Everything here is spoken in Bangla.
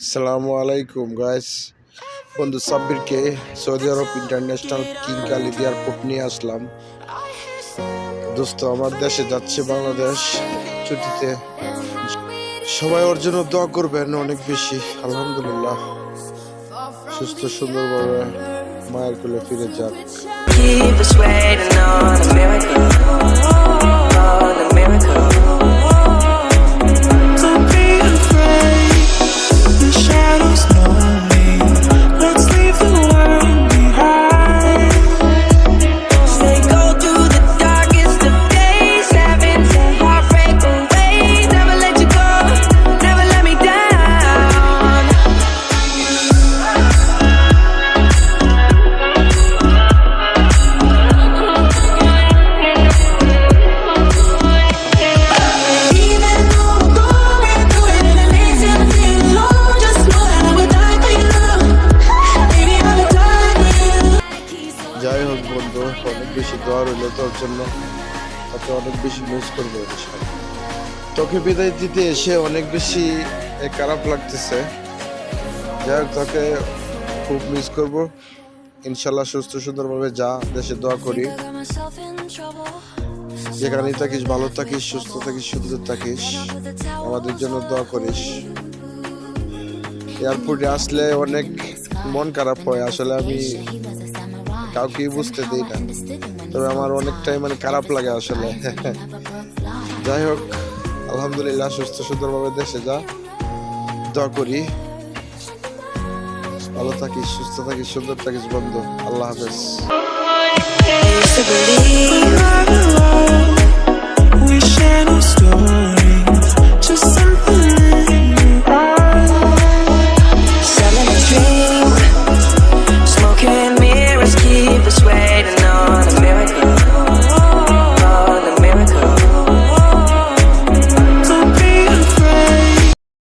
আসসালামু আলাইকুম গাইস বন্ধু সাব্বিরকে Saudi Arab international King Khalid airport নিয়ে আসলাম। দোস্ত, আমার দেশে যাচ্ছে বাংলাদেশ ছুটিতে। সবাই ওর জন্য দোয়া করবেন অনেক বেশি। আলহামদুলিল্লাহ। সুস্থ, সুন্দরভাবে মায়ের কোলে ফিরে যাক। অনেক বেশি দোয়া রইল তোর জন্য। তোকে অনেক বেশি মিস করব। তোকে বিদায় দিতে এসে অনেক বেশি খারাপ লাগতেছে। যাই হোক, তোকে খুব মিস করব। ইনশাল্লাহ সুস্থ সুন্দরভাবে যা দেশে দোয়া করি. যেখানেই থাকিস, ভালো থাকিস, সুস্থ থাকিস, সুন্দর থাকিস। আমাদের জন্য দোয়া করিস। এয়ারপোর্টে আসলে অনেক মন খারাপ হয়। আসলে আমি কাউকে বুঝতে দিই না। তবে আমার অনেকটাই মানে খারাপ লাগে আসলে। যাই হোক, আলহামদুলিল্লাহ সুস্থ সুন্দরভাবে দেশে যা, দোয়া করি। ভালো থাকিস, সুস্থ থাকিস, সুন্দর থাকিস বন্ধু। আল্লাহ হাফেজ।